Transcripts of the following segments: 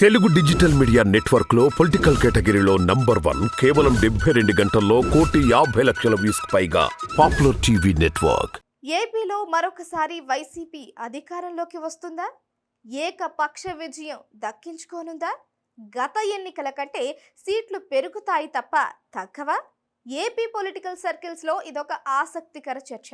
Telugu digital media నెట్వర్క్లో political కేటగిరీలో number one కేవలం డెబ్బై రెండు గంటల్లో కోటి యాభై లక్షల వ్యూస్ పైగా పాపులర్ టీవీ నెట్వర్క్. ఏపీలో మరొకసారి వైసీపీ అధికారంలోకి వస్తుందా? ఏకపక్ష విజయం దక్కించుకోనుందా? గత ఎన్నికల కంటే సీట్లు పెరుగుతాయి తప్ప తగ్గవా? ఏపీ పొలిటికల్ సర్కిల్స్లో ఇదొక ఆసక్తికర చర్చ.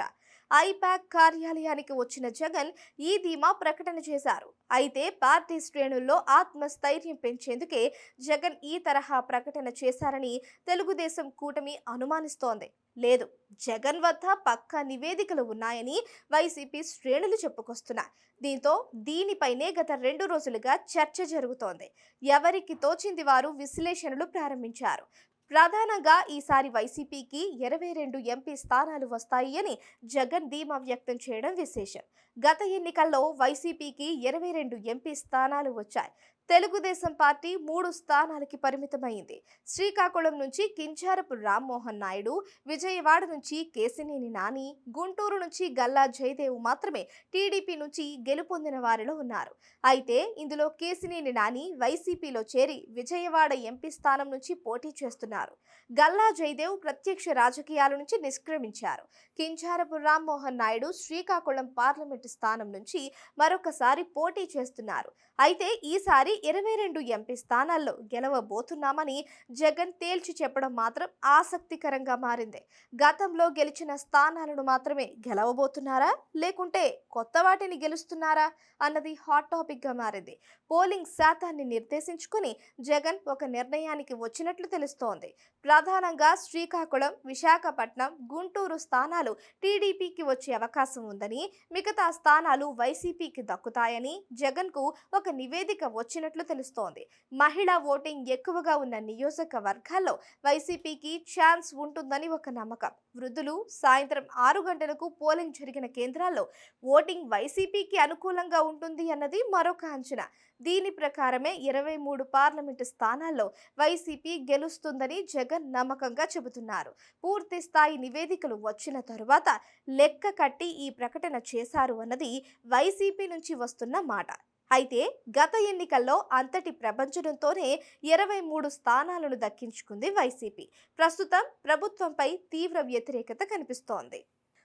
ఐపాక్ కార్యాలయానికి వచ్చిన జగన్ ఈ ధీమా ప్రకటన చేశారు. అయితే పార్టీ శ్రేణుల్లో ఆత్మస్థైర్యం పెంచేందుకే జగన్ ఈ తరహా ప్రకటన చేశారని తెలుగుదేశం కూటమి అనుమానిస్తోంది. లేదు జగన్ వద్ద పక్కా నివేదికలు ఉన్నాయని వైసీపీ శ్రేణులు చెప్పుకొస్తున్నాయి దీంతో దీనిపైనే గత రెండు రోజులుగా చర్చ జరుగుతోంది. ఎవరికి తోచింది వారు విశ్లేషణలు ప్రారంభించారు. ప్రధానంగా ఈసారి వైసీపీకి ఇరవై రెండు ఎంపీ స్థానాలు వస్తాయి అని జగన్ ధీమా వ్యక్తం చేయడం విశేషం. గత ఎన్నికల్లో వైసీపీకి ఇరవై రెండు ఎంపీ స్థానాలు వచ్చాయి. తెలుగుదేశం పార్టీ మూడు స్థానాలకి పరిమితమైంది. శ్రీకాకుళం నుంచి కించారపు రామ్మోహన్ నాయుడు విజయవాడ నుంచి కేసినేని నాని గుంటూరు నుంచి గల్లా జయదేవ్ మాత్రమే టీడీపీ నుంచి గెలుపొందిన వారిలో ఉన్నారు. అయితే ఇందులో కేసినేని నాని వైసీపీలో చేరి విజయవాడ ఎంపీ స్థానం నుంచి పోటీ చేస్తున్నారు. గల్లా జయదేవ్ ప్రత్యక్ష రాజకీయాల నుంచి నిష్క్రమించారు. కించారపు రామ్మోహన్ నాయుడు శ్రీకాకుళం పార్లమెంటు స్థానం నుంచి మరొకసారి పోటీ చేస్తున్నారు. అయితే ఈసారి ఇరవై రెండు ఎంపీ స్థానాల్లో గెలవబోతున్నామని జగన్ తేల్చి చెప్పడం మాత్రం ఆసక్తికరంగా మారింది. గతంలో గెలిచిన స్థానాలను మాత్రమే గెలవబోతున్నారా? లేకుంటే కొత్త వాటిని గెలుస్తున్నారా? అన్నది హాట్ టాపిక్గా మారింది. పోలింగ్ శాతాన్ని నిర్దేశించుకుని జగన్ ఒక నిర్ణయానికి వచ్చినట్లు తెలుస్తోంది. ప్రధానంగా శ్రీకాకుళం విశాఖపట్నం గుంటూరు స్థానాలు టీడీపీకి వచ్చే అవకాశం ఉందని మిగతా స్థానాలు వైసీపీకి దక్కుతాయని జగన్కు ఒక నివేదిక వచ్చిన వచ్చినట్లు తెలుస్తోంది. మహిళా ఓటింగ్ ఎక్కువగా ఉన్న నియోజకవర్గాల్లో వైసీపీకి ఛాన్స్ ఉంటుందని ఒక నమ్మకం. వృద్ధులు సాయంత్రం ఆరు గంటలకు పోలింగ్ జరిగిన కేంద్రాల్లో ఓటింగ్ వైసీపీకి అనుకూలంగా ఉంటుంది అన్నది మరొక అంచనా. దీని ప్రకారమే ఇరవై మూడు పార్లమెంటు స్థానాల్లో వైసీపీ గెలుస్తుందని జగన్ నమ్మకంగా చెబుతున్నారు. పూర్తి స్థాయి నివేదికలు వచ్చిన తరువాత లెక్క కట్టి ఈ ప్రకటన చేశారు అన్నది వైసీపీ నుంచి వస్తున్న మాట. అయితే గత ఎన్నికల్లో అంతటి ప్రపంచంతోనే ఇరవై మూడు స్థానాలను దక్కించుకుంది వైసీపీ. ప్రస్తుతం ప్రభుత్వంపై తీవ్ర వ్యతిరేకత కనిపిస్తోంది.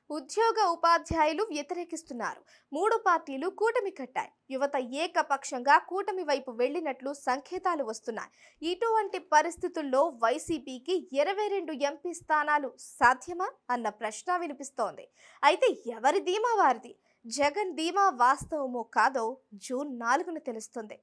ఉద్యోగ ఉపాధ్యాయులు వ్యతిరేకిస్తున్నారు. మూడు పార్టీలు కూటమి కట్టాయి. యువత ఏకపక్షంగా కూటమి వైపు వెళ్ళినట్లు సంకేతాలు వస్తున్నాయి. ఇటువంటి పరిస్థితుల్లో వైసీపీకి ఇరవై రెండు ఎంపీ స్థానాలు సాధ్యమా? అన్న ప్రశ్న వినిపిస్తోంది. అయితే ఎవరి ధీమా వారిది? జగన్ ధీమా వాస్తవమో కాదో జూన్ నాలుగున తెలుస్తుంది.